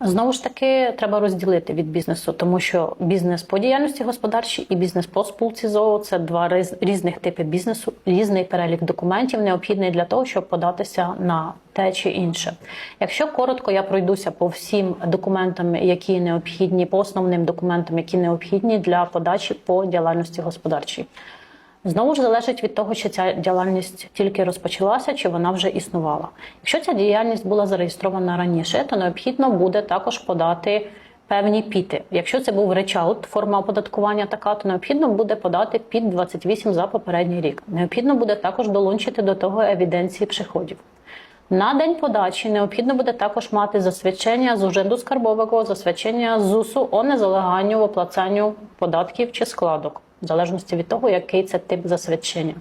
Знову ж таки, треба розділити від бізнесу, тому що бізнес по діяльності господарчій і бізнес по спілці ЗОО це два різних типи бізнесу, різний перелік документів, необхідний для того, щоб податися на те чи інше. Якщо коротко, я пройдуся по всім документам, які необхідні, по основним документам, які необхідні для подачі по діяльності господарчій. Знову ж залежить від того, чи ця діяльність тільки розпочалася, чи вона вже існувала. Якщо ця діяльність була зареєстрована раніше, то необхідно буде також подати певні піти. Якщо це був речаут, форма оподаткування така, то необхідно буде подати під 28 за попередній рік. Необхідно буде також долучити до того евіденції приходів. На день подачі необхідно буде також мати засвідчення з уrzędu скарбового, засвідчення ЗУСу о незалеганню в оплацанню податків чи складок, в залежності від того, який це тип засвідчення.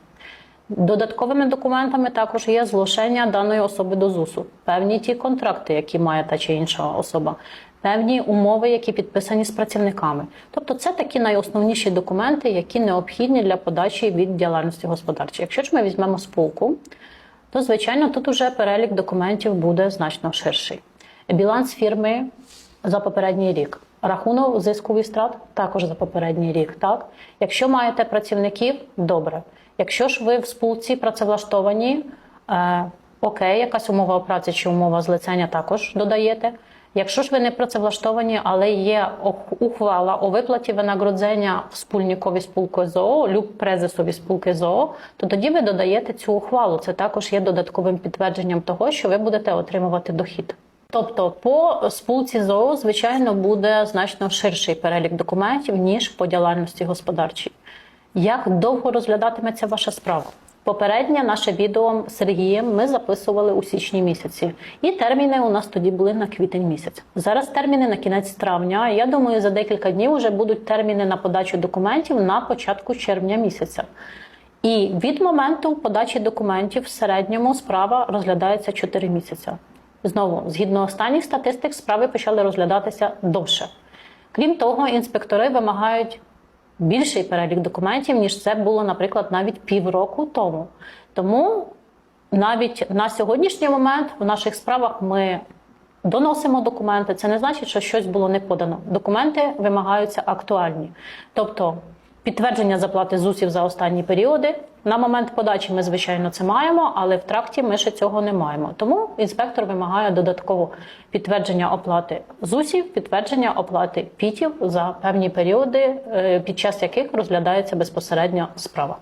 Додатковими документами також є зголошення даної особи до ЗУСу, певні ті контракти, які має та чи інша особа, певні умови, які підписані з працівниками. Тобто, це такі найосновніші документи, які необхідні для подачі від діяльності господарчої. Якщо ж ми візьмемо спілку, то звичайно тут уже перелік документів буде значно ширший. Біланс фірми за попередній рік. Рахунок зиску і страт також за попередній рік. Так, якщо маєте працівників, добре. Якщо ж ви в спілці працевлаштовані, е, окей, якась умова праці чи умова злицення також додаєте. Якщо ж ви не працевлаштовані, але є ухвала о виплаті винагородження спільникові спілки ЗОО, люб презесові спілки ЗОО, то тоді ви додаєте цю ухвалу. Це також є додатковим підтвердженням того, що ви будете отримувати дохід. Тобто по спілці ЗОО, звичайно, буде значно ширший перелік документів, ніж по діяльності господарчій. Як довго розглядатиметься ваша справа? Попереднє наше відео з Сергієм ми записували у січні місяці, і терміни у нас тоді були на квітень місяць. Зараз терміни на кінець травня. Я думаю, за декілька днів вже будуть терміни на подачу документів на початку червня місяця. І від моменту подачі документів в середньому справа розглядається 4 місяці. Знову, згідно останніх статистик, справи почали розглядатися довше. Крім того, інспектори вимагають більший перелік документів, ніж це було, наприклад, навіть півроку тому. Тому навіть на сьогоднішній момент в наших справах ми доносимо документи. Це не значить, що щось було не подано. Документи вимагаються актуальні. Тобто підтвердження заплати ЗУСів за останні періоди. На момент подачі ми, звичайно, це маємо, але в тракті ми ще цього не маємо. Тому інспектор вимагає додатково підтвердження оплати ЗУСів, підтвердження оплати ПІТів за певні періоди, е, під час яких розглядається безпосередньо справа.